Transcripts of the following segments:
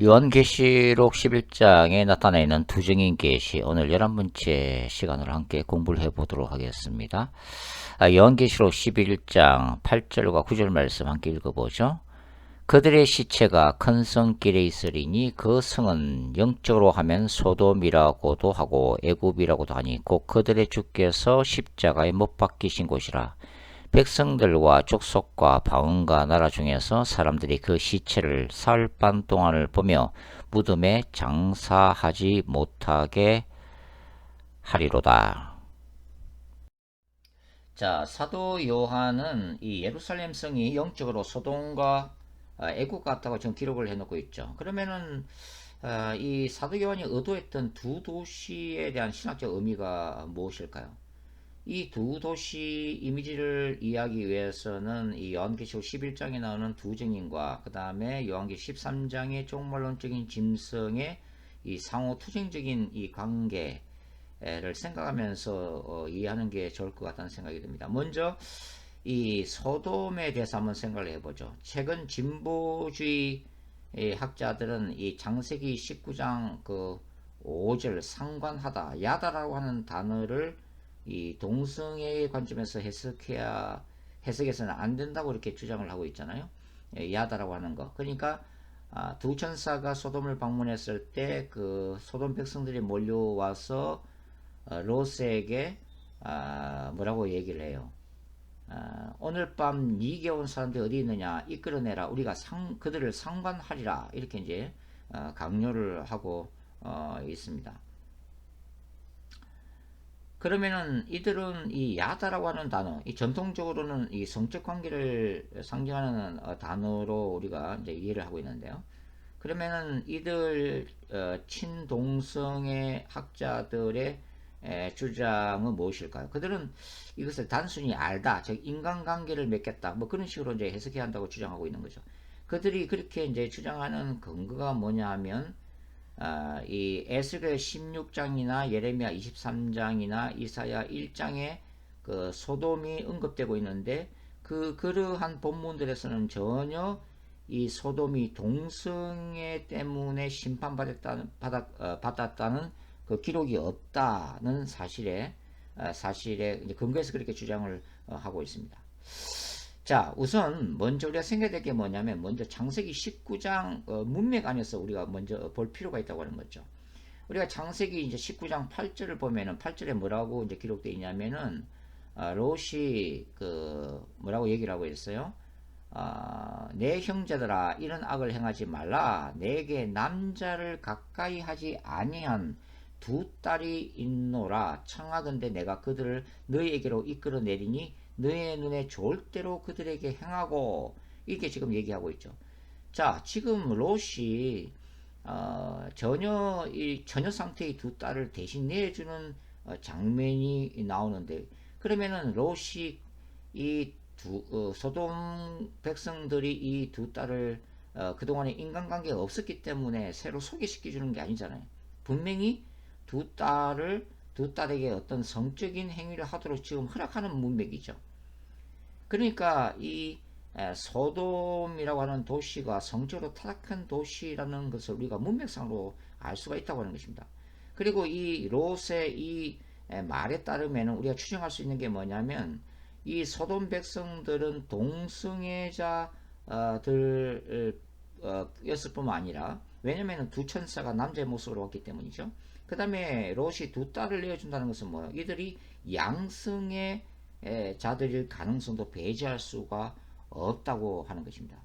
요한계시록 11장에 나타나 있는 두 증인 계시 오늘 11번째 시간을 함께 공부를 해보도록 하겠습니다. 아, 요한계시록 11장 8절과 9절 말씀 함께 읽어보죠. 그들의 시체가 큰 성길에 있으리니 그 성은 영적으로 하면 소돔이라고도 하고 애굽이라고도 하니 곧 그들의 주께서 십자가에 못 박히신 곳이라. 백성들과 족속과 바운과 나라 중에서 사람들이 그 시체를 사흘 반 동안을 보며 무덤에 장사하지 못하게 하리로다. 자, 사도 요한은 이 예루살렘 성이 영적으로 소돔과 아, 애국 같다고 지금 기록을 해놓고 있죠. 그러면은 아, 이 사도 요한이 의도했던 두 도시에 대한 신학적 의미가 무엇일까요? 이 두 도시 이미지를 이해하기 위해서는 이 요한계시록 11장에 나오는 두 증인과 그 다음에 요한계시록 13장의 종말론적인 짐승의 이 상호 투쟁적인 이 관계를 생각하면서 어, 이해하는 게 좋을 것 같다는 생각이 듭니다. 먼저 이 소돔에 대해서 한번 생각을 해보죠. 최근 진보주의 학자들은 이 장세기 19장 그 5절 상관하다 야다라고 하는 단어를 이 동성애의 관점에서 해석해야 해석해서는 안 된다고 이렇게 주장을 하고 있잖아요. 예, 야다라고 하는 거. 그러니까 아, 두 천사가 소돔을 방문했을 때 그 소돔 백성들이 몰려와서 어, 로스에게 아, 뭐라고 얘기를 해요. 아, 오늘 밤 니게 온 사람들이 어디 있느냐 이끌어내라 우리가 상, 그들을 상관하리라 이렇게 이제 어, 강요를 하고 어, 있습니다. 그러면은 이들은 이 야다라고 하는 단어, 이 전통적으로는 이 성적 관계를 상징하는 어, 단어로 우리가 이제 이해를 하고 있는데요. 그러면은 이들 어, 친동성의 학자들의 에, 주장은 무엇일까요? 그들은 이것을 단순히 알다, 즉 인간관계를 맺겠다, 뭐 그런 식으로 이제 해석해야 한다고 주장하고 있는 거죠. 그들이 그렇게 이제 주장하는 근거가 뭐냐 하면 아, 이 에스겔 16장이나 예레미야 23장이나 이사야 1장에 그 소돔이 언급되고 있는데 그 그러한 본문들에서는 전혀 이 소돔이 동성애 때문에 심판받았다는 받았, 어, 받았다는 그 기록이 없다는 사실에 어, 사실에 근거해서 그렇게 주장을 어, 하고 있습니다. 자, 우선 먼저 우리가 생각해야 될 게 뭐냐면 먼저 창세기 19장 어, 문맥 안에서 우리가 먼저 볼 필요가 있다고 하는 거죠. 우리가 창세기 이제 19장 8절을 보면은 8절에 뭐라고 이제 기록되어 있냐면은 아, 롯이 그 뭐라고 얘기를 하고 있어요. 아, 내 형제들아 이런 악을 행하지 말라 내게 남자를 가까이 하지 아니한 두 딸이 있노라 청하건대 내가 그들을 너희에게로 이끌어 내리니 너의 눈에 좋을 대로 그들에게 행하고 이렇게 지금 얘기하고 있죠. 자, 지금 롯이 어, 전혀 이 전혀 상태의 두 딸을 대신 내주는 어, 장면이 나오는데 그러면은 롯이 이두 어, 소돔 백성들이 이 두 딸을 어, 그동안에 인간관계가 없었기 때문에 새로 소개시켜 주는 게 아니잖아요. 분명히 두 딸을 두 딸에게 어떤 성적인 행위를 하도록 지금 허락하는 문맥이죠. 그러니까 이 소돔이라고 하는 도시가 성적으로 타락한 도시라는 것을 우리가 문맥상으로 알 수가 있다고 하는 것입니다. 그리고 이 롯의 이 말에 따르면 우리가 추정할 수 있는 게 뭐냐면 이 소돔 백성들은 동성애자들 어, 였을 뿐만 아니라 왜냐면 두 천사가 남자의 모습으로 왔기 때문이죠. 그 다음에 롯이 두 딸을 내어준다는 것은 뭐예요? 이들이 양성의 자들일 가능성도 배제할 수가 없다고 하는 것입니다.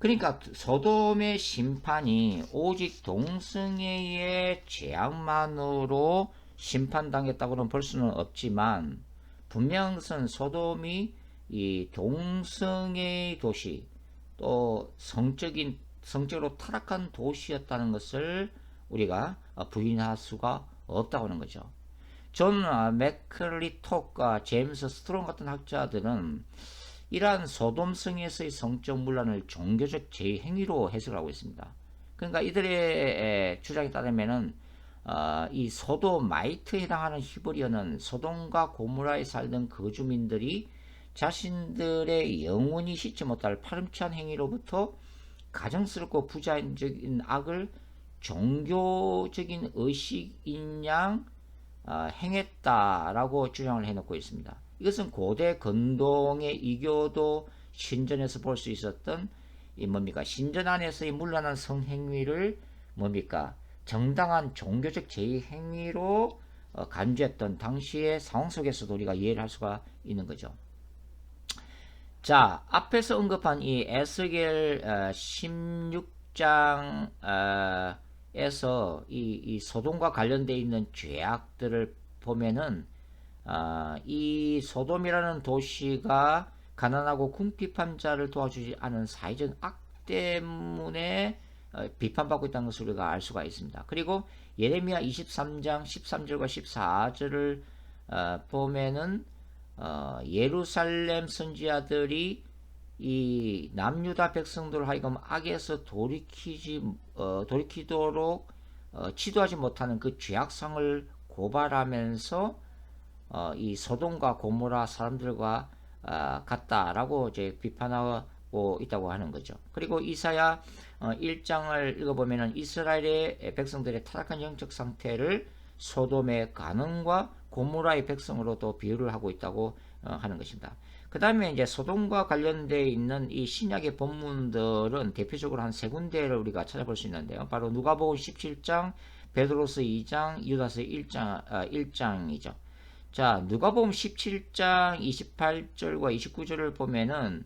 그러니까 소돔의 심판이 오직 동성애의 죄악만으로 심판당했다고는 볼 수는 없지만 것은 소돔이 이 동성애의 도시 또 성적인 성적으로 타락한 도시였다는 것을 우리가 부인할 수가 없다고 하는 거죠. 존 맥클리톡과 제임스 스트롱 같은 학자들은 이러한 소돔성에서의 성적 문란을 종교적 제행위로 해석을 하고 있습니다. 그러니까 이들의 주장에 따르면은 어, 이 소도마이트에 해당하는 히브리어는 소돔과 고무라에 살던 거주민들이 자신들의 영혼이 씻지 못할 파렴치한 행위로부터 가정스럽고 부자적인 악을 종교적인 의식인 양 어, 행했다라고 주장을 해놓고 있습니다. 이것은 고대 근동의 이교도 신전에서 볼 수 있었던 이 뭡니까 신전 안에서의 물란한 성행위를 뭡니까 정당한 종교적 제의 행위로 어, 간주했던 당시의 상황 속에서도 우리가 이해를 할 수가 있는 거죠. 자, 앞에서 언급한 이 에스겔 어, 16장 에서 이, 이 소돔과 관련되어 있는 죄악들을 보면은 어, 이 소돔이라는 도시가 가난하고 궁핍한 자를 도와주지 않은 사회적 악 때문에 어, 비판받고 있다는 것을 우리가 알 수가 있습니다. 그리고 예레미야 23장 13절과 14절을 어, 보면은 어, 예루살렘 선지자들이 이 남유다 백성들 하여금 악에서 돌이키지 어, 돌이키도록 어, 지도하지 못하는 그 죄악성을 고발하면서 어, 이 소돔과 고모라 사람들과 아, 같다라고 이제 비판하고 있다고 하는 거죠. 그리고 이사야 어, 1장을 읽어보면은 이스라엘의 백성들의 타락한 영적 상태를 소돔의 가능과 고모라의 백성으로 또 비유를 하고 있다고 어, 하는 것입니다. 그 다음에 이제 소돔과 관련되어 있는 이 신약의 본문들은 대표적으로 한 세 군데를 우리가 찾아볼 수 있는데요. 바로 누가복음 17장, 베드로스 2장, 유다서 1장, 아, 1장이죠. 자, 누가복음 17장 28절과 29절을 보면은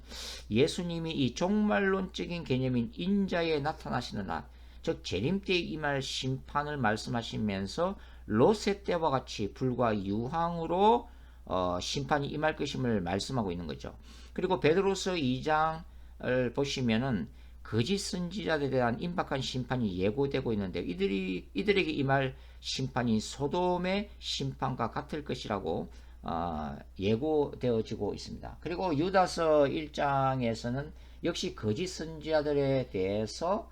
예수님이 이 종말론적인 개념인 인자에 나타나시는 날, 즉 재림 때에 임할 심판을 말씀하시면서 로세 때와 같이 불과 유황으로 어, 심판이 임할 것임을 말씀하고 있는 거죠. 그리고 베드로서 2장을 보시면은 거짓 선지자들에 대한 임박한 심판이 예고되고 있는데 이들이 이들에게 임할 심판이 소돔의 심판과 같을 것이라고 어, 예고되어지고 있습니다. 그리고 유다서 1장에서는 역시 거짓 선지자들에 대해서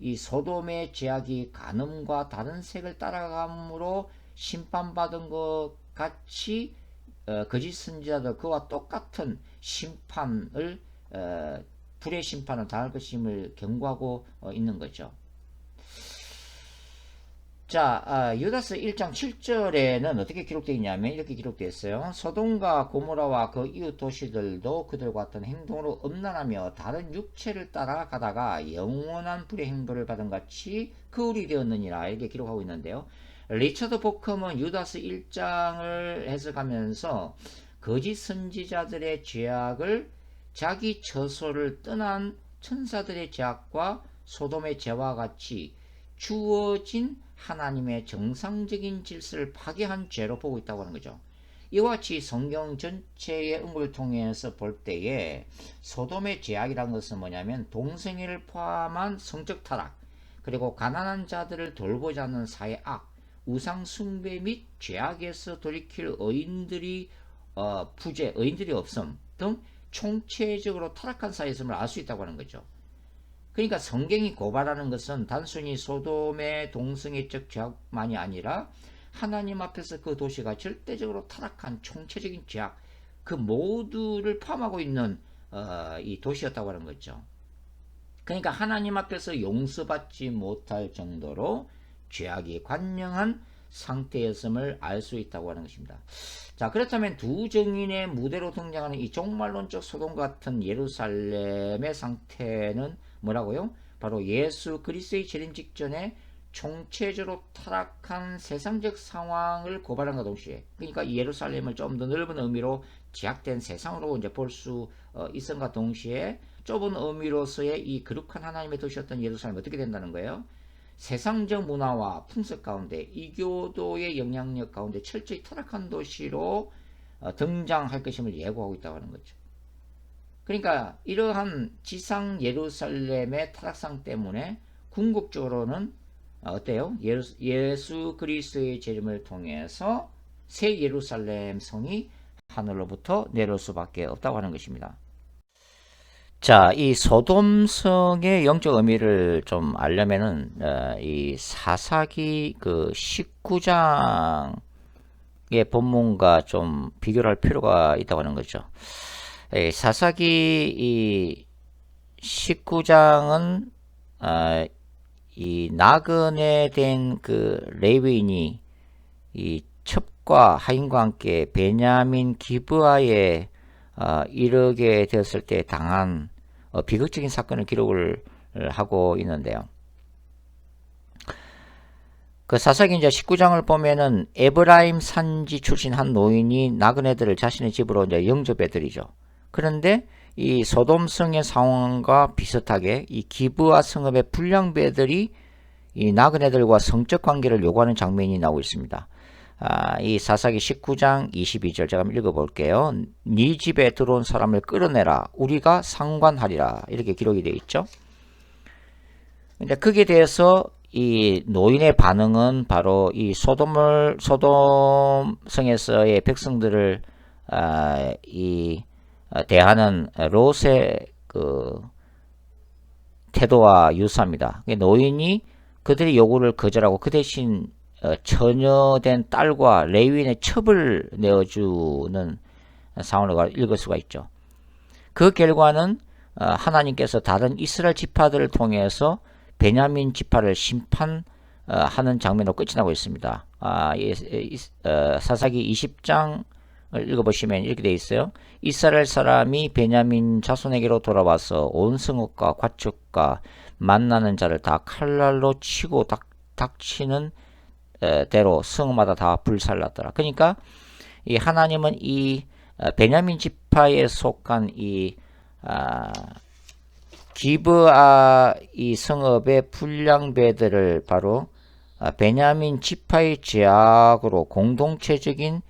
이 소돔의 제약이 간음과 다른 색을 따라감으로 심판받은 것 같이 어, 거짓 선지자들 그와 똑같은 심판을 어, 불의 심판을 당할 것임을 경고하고 어, 있는 거죠. 자, 아, 유다스 1장 7절에는 어떻게 기록되어 있냐면 이렇게 기록되어 있어요. 소돔과 고모라와 그 이웃 도시들도 그들과 같은 행동으로 음란하며 다른 육체를 따라가다가 영원한 불의 행보를 받은 같이 그울이 되었느니라 이렇게 기록하고 있는데요. 리처드 보컴은 유다스 1장을 해석하면서 거짓 선지자들의 죄악을 자기 처소를 떠난 천사들의 죄악과 소돔의 죄와 같이 주어진 하나님의 정상적인 질서를 파괴한 죄로 보고 있다고 하는 거죠. 이와 같이 성경 전체의 응을 통해서 볼 때에 소돔의 죄악이라는 것은 뭐냐면 동성애를 포함한 성적 타락, 그리고 가난한 자들을 돌보지 않는 사회 악, 우상 숭배 및 죄악에서 돌이킬 의인들이 어, 부재, 의인들이 없음 등 총체적으로 타락한 사회임을 알 수 있다고 하는 거죠. 그러니까 성경이 고발하는 것은 단순히 소돔의 동성애적 죄악만이 아니라 하나님 앞에서 그 도시가 절대적으로 타락한 총체적인 죄악 그 모두를 포함하고 있는 어, 이 도시였다고 하는 거죠. 그러니까 하나님 앞에서 용서받지 못할 정도로 죄악이 관영한 상태였음을 알 수 있다고 하는 것입니다. 자, 그렇다면 두 정인의 무대로 등장하는 이 종말론적 소돔 같은 예루살렘의 상태는 뭐라고요? 바로 예수 그리스의 재림 직전에 총체적으로 타락한 세상적 상황을 고발한과 동시에 그러니까 예루살렘을 좀 더 넓은 의미로 제약된 세상으로 이제 볼수 어, 있음과 동시에 좁은 의미로서의 이 거룩한 하나님의 도시였던 예루살렘이 어떻게 된다는 거예요? 세상적 문화와 풍습 가운데 이교도의 영향력 가운데 철저히 타락한 도시로 어, 등장할 것임을 예고하고 있다고 하는 거죠. 그러니까 이러한 지상 예루살렘의 타락상 때문에 궁극적으로는 어때요? 예수, 예수 그리스도의 재림을 통해서 새 예루살렘 성이 하늘로부터 내려올 수밖에 없다고 하는 것입니다. 자, 이 소돔성의 영적 의미를 좀 알려면은 어, 이 사사기 그 19장의 본문과 좀 비교를 할 필요가 있다고 하는 거죠. 예, 사사기 이 19장은 어, 이 나그네 된 그 레위인이 이 첩과 하인과 함께 베냐민 기브아에 어, 이르게 되었을 때 당한 어, 비극적인 사건을 기록을 하고 있는데요. 그 사사기 이제 19장을 보면은 에브라임 산지 출신 한 노인이 나그네들을 자신의 집으로 이제 영접해 드리죠. 그런데 이 소돔성의 상황과 비슷하게 이 기브와 성읍의 불량배들이 이 나그네들과 성적 관계를 요구하는 장면이 나오고 있습니다. 아, 이 사사기 19장 22절 제가 한번 읽어볼게요. 네 집에 들어온 사람을 끌어내라. 우리가 상관하리라. 이렇게 기록이 되어 있죠. 근데 거기에 대해서 이 노인의 반응은 바로 이 소돔을 소돔성에서의 백성들을 아, 이 어, 대하는 롯의 그 태도와 유사합니다. 노인이 그들의 요구를 거절하고 그 대신 어, 처녀된 딸과 레위인의 첩을 내어주는 상황을 읽을 수가 있죠. 그 결과는 어, 하나님께서 다른 이스라엘 지파들을 통해서 베냐민 지파를 심판하는 장면으로 끝이 나고 있습니다. 아, 사사기 20장 읽어보시면 이렇게 되어 있어요. 이스라엘 사람이 베냐민 자손에게로 돌아와서 온 성읍과 과축과 만나는 자를 다 칼날로 치고 닥, 닥치는 대로 성마다 다 불살랐더라. 그러니까 이 하나님은 이 어, 베냐민 지파에 속한 이 아, 기브아 이 성읍의 불량배들을 바로 아, 베냐민 지파의 제약으로 공동체적인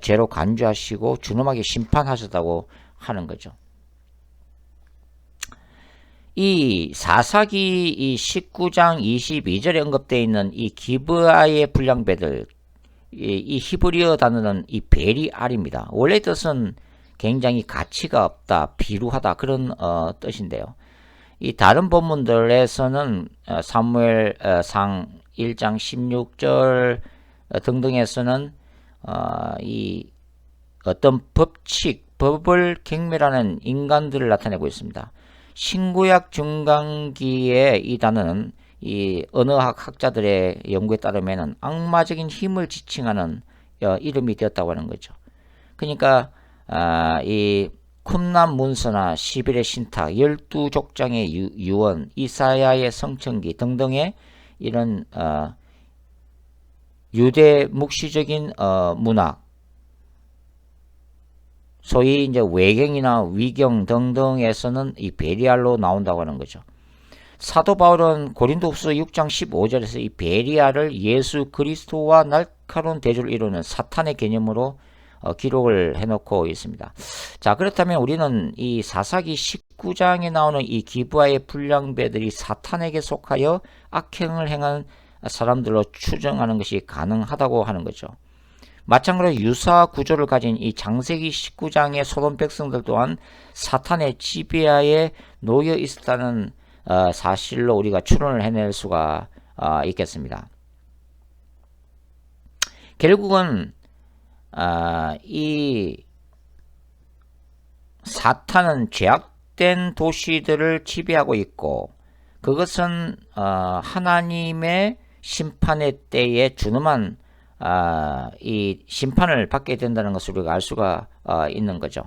죄로 간주하시고 준엄하게 심판하셨다고 하는 거죠. 이 사사기 이 19장 22절에 언급되어 있는 이 기브아의 불량배들 이, 이 히브리어 단어는 이 베리알입니다. 원래 뜻은 굉장히 가치가 없다, 비루하다 그런 어, 뜻인데요. 이 다른 본문들에서는 어, 사무엘 어, 상 1장 16절 어, 등등에서는 어, 이 어떤 법칙, 법을 경멸하는 인간들을 나타내고 있습니다. 신구약 중간기에 이 단어는 이 언어학 학자들의 연구에 따르면 악마적인 힘을 지칭하는 어, 이름이 되었다고 하는 거죠. 그러니까 아, 이 쿰남 문서나 시빌의 신탁, 열두 족장의 유, 원 이사야의 성천기 등등의 이런 어, 유대 묵시적인 어, 문학, 소위 이제 외경이나 위경 등등에서는 이 베리알로 나온다고 하는 거죠. 사도 바울은 고린도후서 6장 15절에서 이 베리알을 예수 그리스도와 날카로운 대조를 이루는 사탄의 개념으로 어, 기록을 해놓고 있습니다. 자 그렇다면 우리는 이 사사기 19장에 나오는 이 기부아의 불량배들이 사탄에게 속하여 악행을 행한 사람들로 추정하는 것이 가능하다고 하는 거죠. 마찬가지로 유사 구조를 가진 이 장세기 19장의 소돔 백성들 또한 사탄의 지배하에 놓여 있었다는 어, 사실로 우리가 추론을 해낼 수가 어, 있겠습니다. 결국은 어, 이 사탄은 죄악된 도시들을 지배하고 있고 그것은 어, 하나님의 심판의 때에 준엄한 아, 이 심판을 받게 된다는 것을 우리가 알 수가 어, 있는 거죠.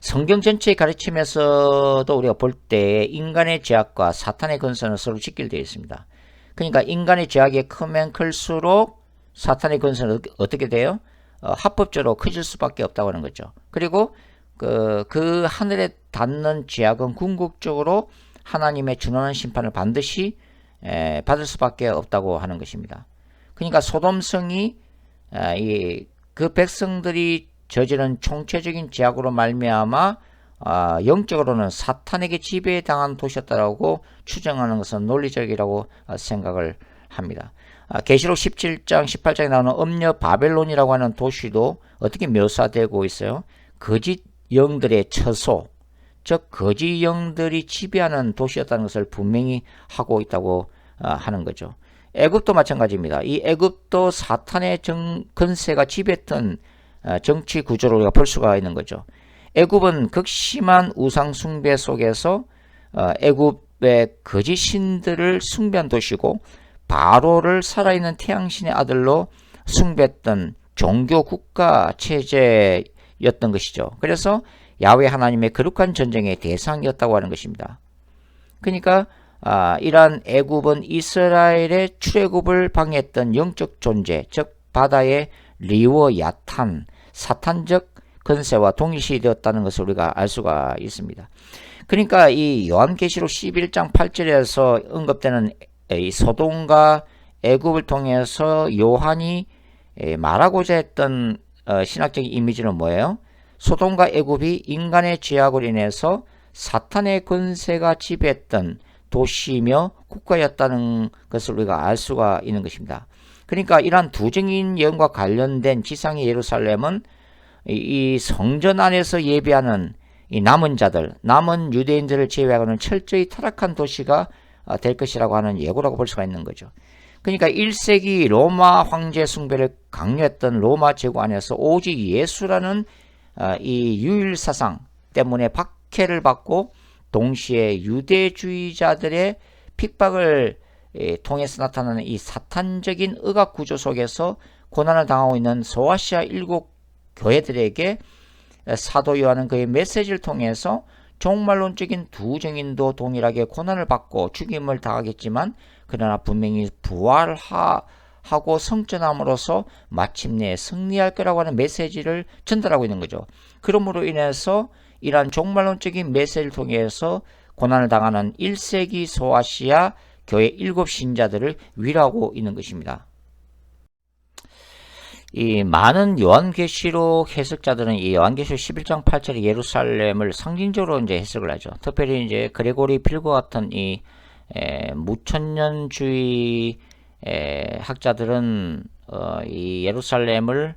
성경 전체의 가르침에서도 우리가 볼 때 인간의 죄악과 사탄의 근선은 서로 직결되어 있습니다. 그러니까 인간의 죄악이 크면 클수록 사탄의 근선은 어떻게 돼요? 어, 합법적으로 커질 수밖에 없다고 하는 거죠. 그리고 그, 그 하늘에 닿는 죄악은 궁극적으로 하나님의 준원한 심판을 반드시 에, 받을 수밖에 없다고 하는 것입니다. 그러니까 소돔성이 에, 이, 그 백성들이 저지른 총체적인 죄악으로 말미암아 아, 영적으로는 사탄에게 지배당한 도시였다라고 추정하는 것은 논리적이라고 생각을 합니다. 아, 계시록 17장 18장에 나오는 음녀 바벨론이라고 하는 도시도 어떻게 묘사되고 있어요? 거짓 영들의 처소, 즉 거짓 영들이 지배하는 도시였다는 것을 분명히 하고 있다고 어, 하는 거죠. 애굽도 마찬가지입니다. 이 애굽도 사탄의 정, 근세가 지배했던 어, 정치 구조를 우리가 볼 수가 있는 거죠. 애굽은 극심한 우상 숭배 속에서 어, 애굽 애굽의 거짓 신들을 숭배한 도시고 바로를 살아있는 태양신의 아들로 숭배했던 종교 국가 체제였던 것이죠. 그래서 야외 하나님의 거룩한 전쟁의 대상이었다고 하는 것입니다. 그러니까 아, 이러한 애굽은 이스라엘의 출애굽을 방해했던 영적 존재, 즉 바다의 리워 야탄, 사탄적 건세와 동일시 되었다는 것을 우리가 알 수가 있습니다. 그러니까 이 요한계시록 11장 8절에서 언급되는 이 소돔과 애굽을 통해서 요한이 말하고자 했던 어, 신학적인 이미지는 뭐예요? 소돔과 애굽이 인간의 죄악으로 인해서 사탄의 권세가 지배했던 도시며 국가였다는 것을 우리가 알 수가 있는 것입니다. 그러니까 이러한 두정인 예언과 관련된 지상의 예루살렘은 이 성전 안에서 예배하는 이 남은 자들, 남은 유대인들을 제외하고는 철저히 타락한 도시가 어, 될 것이라고 하는 예고라고 볼 수가 있는 거죠. 그러니까 1세기 로마 황제 숭배를 강요했던 로마 제국 안에서 오직 예수라는 어, 이 유일 사상 때문에 박해를 받고 동시에 유대주의자들의 핍박을 통해서 나타나는 이 사탄적인 의학 구조 속에서 고난을 당하고 있는 소아시아 일곱 교회들에게 사도 요한은 그의 메시지를 통해서 종말론적인 두 정인도 동일하게 고난을 받고 죽임을 당하겠지만 그러나 분명히 부활하고 성전함으로써 마침내 승리할 거라고 하는 메시지를 전달하고 있는 거죠. 그러므로 인해서 이러한 종말론적인 메시지를 통해서 고난을 당하는 1세기 소아시아 교회 일곱 신자들을 위로하고 있는 것입니다. 이 많은 요한계시록 해석자들은 이 요한계시록 11장 8절의 예루살렘을 상징적으로 이제 해석을 하죠. 특별히 이제 그레고리 필과 같은 이 에, 무천년주의 에, 학자들은 어, 이 예루살렘을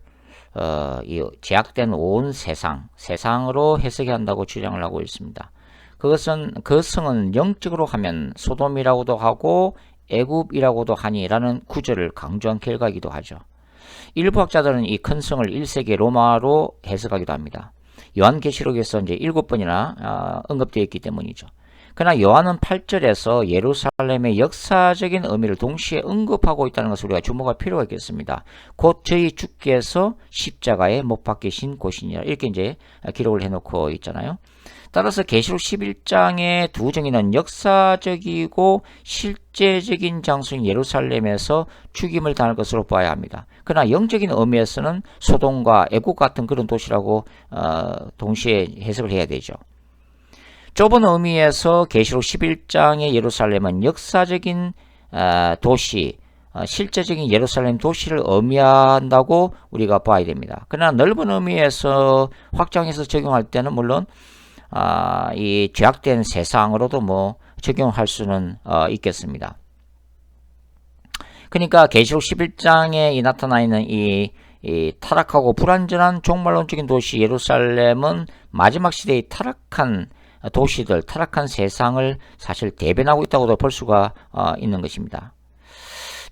어, 이 제약된 온 세상, 세상으로 해석해야 한다고 주장을 하고 있습니다. 그것은 그 성은 영적으로 하면 소돔이라고도 하고 애굽이라고도 하니라는 구절을 강조한 결과이기도 하죠. 일부 학자들은 이 큰 성을 1세기 로마로 해석하기도 합니다. 요한계시록에서 이제 일곱 번이나 어, 언급되어 있기 때문이죠. 그러나 요한은 8절에서 예루살렘의 역사적인 의미를 동시에 언급하고 있다는 것을 우리가 주목할 필요가 있겠습니다. 곧 저희 주께서 십자가에 못 박히신 곳이니라 이렇게 이제 기록을 해놓고 있잖아요. 따라서 계시록 11장의 두 정의는 역사적이고 실제적인 장소인 예루살렘에서 죽임을 당할 것으로 봐야 합니다. 그러나 영적인 의미에서는 소돔과 애국 같은 그런 도시라고 어, 동시에 해석을 해야 되죠. 좁은 의미에서 계시록 11장의 예루살렘은 역사적인 어, 도시, 어, 실제적인 예루살렘 도시를 의미한다고 우리가 봐야 됩니다. 그러나 넓은 의미에서 확장해서 적용할 때는 물론 아, 이 죄악된 세상으로도 뭐 적용할 수는 어, 있겠습니다. 그러니까 계시록 11장에 이 나타나 있는 이, 이 타락하고 불완전한 종말론적인 도시 예루살렘은 마지막 시대의 타락한 도시들, 타락한 세상을 사실 대변하고 있다고도 볼 수가 어, 있는 것입니다.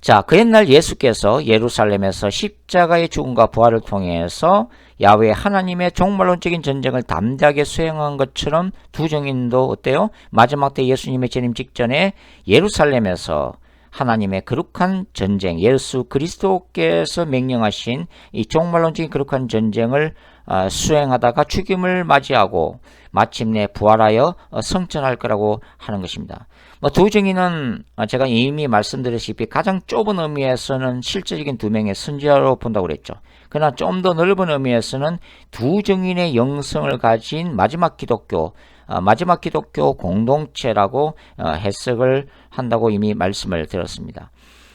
자, 그 옛날 예수께서 예루살렘에서 십자가의 죽음과 부활을 통해서 야외 하나님의 종말론적인 전쟁을 담대하게 수행한 것처럼 두 정인도 어때요? 마지막 때 예수님의 재림 직전에 예루살렘에서 하나님의 거룩한 전쟁, 예수 그리스도께서 명령하신 이 종말론적인 거룩한 전쟁을 어, 수행하다가 죽임을 맞이하고 마침내 부활하여 어, 성전할 거라고 하는 것입니다. 뭐두 정의는 어, 제가 이미 말씀드렸다시피 가장 좁은 의미에서는 실제적인 두 명의 선지자로 본다고 그랬죠. 그러나 좀 더 넓은 의미에서는 두 정인의 영성을 가진 마지막 기독교, 마지막 기독교 공동체라고 해석을 한다고 이미 말씀을 드렸습니다.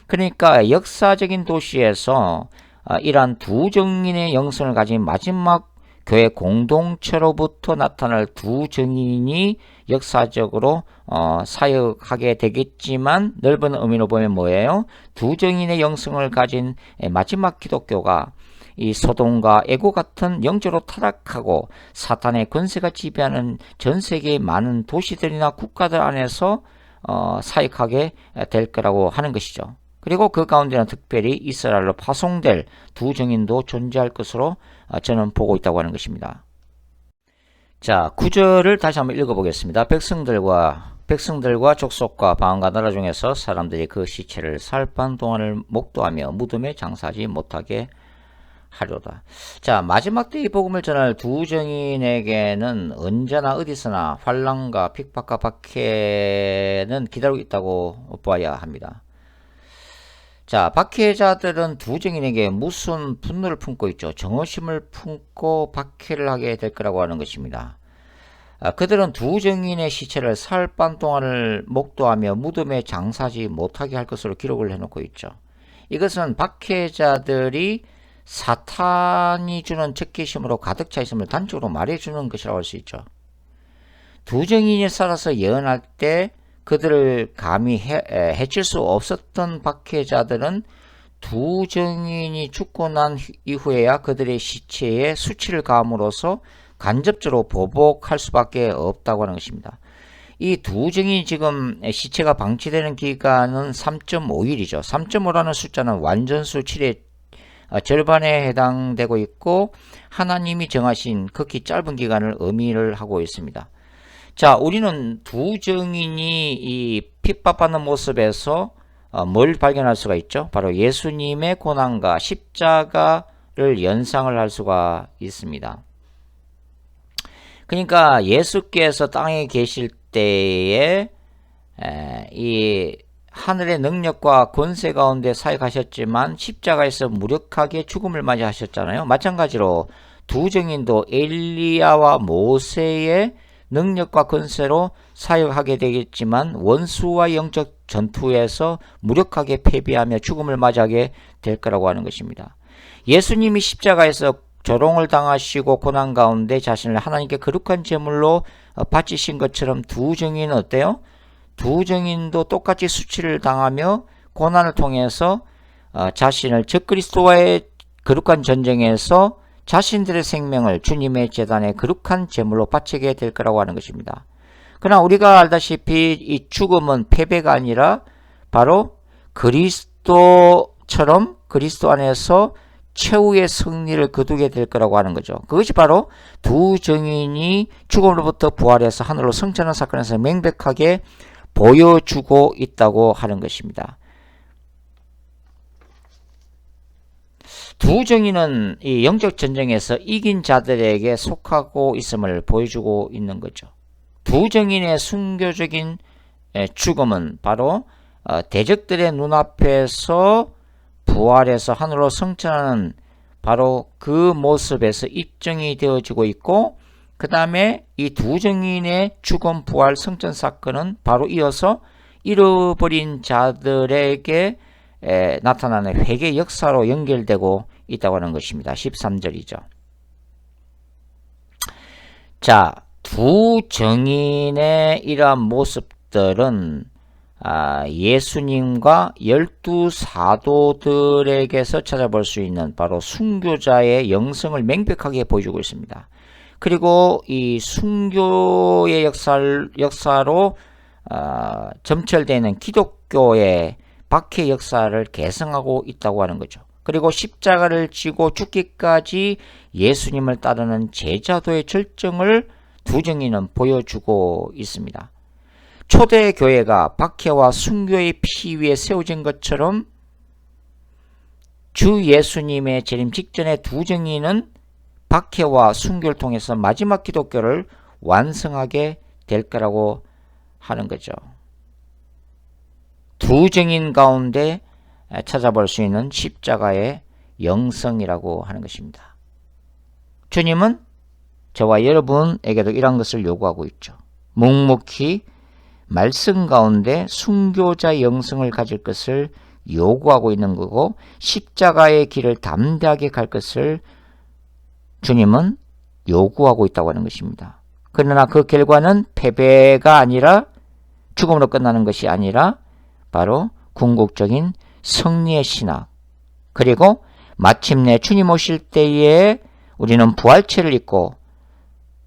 그러니까 역사적인 도시에서 아, 이러한 두 정인의 영성을 가진 마지막 교회 공동체로부터 나타날 두 정인이 역사적으로 어, 사역하게 되겠지만 넓은 의미로 보면 뭐예요? 두 정인의 영성을 가진 마지막 기독교가 이 소돔과 애고 같은 영적으로 타락하고 사탄의 권세가 지배하는 전 세계의 많은 도시들이나 국가들 안에서 어, 사역하게 될 거라고 하는 것이죠. 그리고 그 가운데는 특별히 이스라엘로 파송될 두 정인도 존재할 것으로 어, 저는 보고 있다고 하는 것입니다. 자, 구절을 다시 한번 읽어보겠습니다. 백성들과 백성들과 족속과 방언과 나라 중에서 사람들이 그 시체를 살반 동안을 목도하며 무덤에 장사하지 못하게 하려다. 자 마지막 때 이 복음을 전할 두 정인에게는 언제나 어디서나 환란과 핍박과 박해는 기다리고 있다고 보아야 합니다. 자, 박해자들은 두 증인에게 무슨 분노를 품고 있죠. 정오심을 품고 박해를 하게 될 거라고 하는 것입니다. 아, 그들은 두 증인의 시체를 살반 동안을 목도하며 무덤에 장사지 못하게 할 것으로 기록을 해놓고 있죠. 이것은 박해자들이 사탄이 주는 적개심으로 가득 차 있음을 단적으로 말해주는 것이라고 할 수 있죠. 두 증인이 살아서 예언할 때 그들을 감히 해, 해칠 수 없었던 박해자들은 두 증인이 죽고 난 이후에야 그들의 시체에 수치를 가함으로써 간접적으로 보복할 수밖에 없다고 하는 것입니다. 이 두 증인이 지금 시체가 방치되는 기간은 3.5일이죠. 3.5라는 숫자는 완전수 7의 절반에 해당되고 있고 하나님이 정하신 극히 짧은 기간을 의미를 하고 있습니다. 자, 우리는 두 증인이 이 핍박받는 모습에서 어, 뭘 발견할 수가 있죠? 바로 예수님의 고난과 십자가를 연상을 할 수가 있습니다. 그러니까 예수께서 땅에 계실 때에 에, 이 하늘의 능력과 권세 가운데 사역하셨지만 십자가에서 무력하게 죽음을 맞이하셨잖아요. 마찬가지로 두 증인도 엘리야와 모세의 능력과 권세로 사역하게 되겠지만 원수와 영적 전투에서 무력하게 패배하며 죽음을 맞이하게 될 거라고 하는 것입니다. 예수님이 십자가에서 조롱을 당하시고 고난 가운데 자신을 하나님께 거룩한 제물로 바치신 것처럼 두 증인은 어때요? 두 증인도 똑같이 수치를 당하며 고난을 통해서 어, 자신을 적그리스도와의 거룩한 전쟁에서 자신들의 생명을 주님의 재단에 거룩한 제물로 바치게 될 거라고 하는 것입니다. 그러나 우리가 알다시피 이 죽음은 패배가 아니라 바로 그리스도처럼 그리스도 안에서 최후의 승리를 거두게 될 거라고 하는 거죠. 그것이 바로 두 증인이 죽음으로부터 부활해서 하늘로 성천한 사건에서 명백하게 보여주고 있다고 하는 것입니다. 두 정의는 이 영적 전쟁에서 이긴 자들에게 속하고 있음을 보여주고 있는 거죠. 두 정인의 순교적인 죽음은 바로 어, 대적들의 눈앞에서 부활해서 하늘로 성천하는 바로 그 모습에서 입증이 되어지고 있고 그 다음에 이두 정인의 죽음 부활 성천 사건은 바로 이어서 잃어버린 자들에게 에, 나타나는 회개 역사로 연결되고 있다고 하는 것입니다. 13절이죠. 자, 두 정인의 이러한 모습들은 아, 예수님과 열두 사도들에게서 찾아볼 수 있는 바로 순교자의 영성을 명백하게 보여주고 있습니다. 그리고 이 순교의 역사, 역사로 아, 점철되는 기독교의 박해 역사를 개성하고 있다고 하는 거죠. 그리고 십자가를 지고 죽기까지 예수님을 따르는 제자도의 절정을 두 정의는 보여주고 있습니다. 초대 교회가 박해와 순교의 피 위에 세워진 것처럼 주 예수님의 재림 직전의 두 정의는 박해와 순교를 통해서 마지막 기독교를 완성하게 될 거라고 하는 거죠. 두 증인 가운데 찾아볼 수 있는 십자가의 영성이라고 하는 것입니다. 주님은 저와 여러분에게도 이런 것을 요구하고 있죠. 묵묵히 말씀 가운데 순교자 영성을 가질 것을 요구하고 있는 거고 십자가의 길을 담대하게 갈 것을 주님은 요구하고 있다고 하는 것입니다. 그러나 그 결과는 패배가 아니라 죽음으로 끝나는 것이 아니라 바로 궁극적인 승리의 신학 그리고 마침내 주님 오실 때에 우리는 부활체를 입고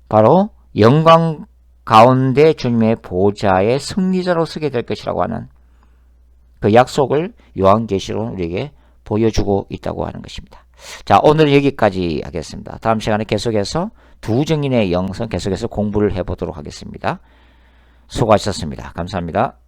바로 영광 가운데 주님의 보좌의 승리자로 서게 될 것이라고 하는 그 약속을 요한계시로 우리에게 보여주고 있다고 하는 것입니다. 자, 오늘 여기까지 하겠습니다. 다음 시간에 계속해서 두 증인의 영성 계속해서 공부를 해보도록 하겠습니다. 수고하셨습니다. 감사합니다.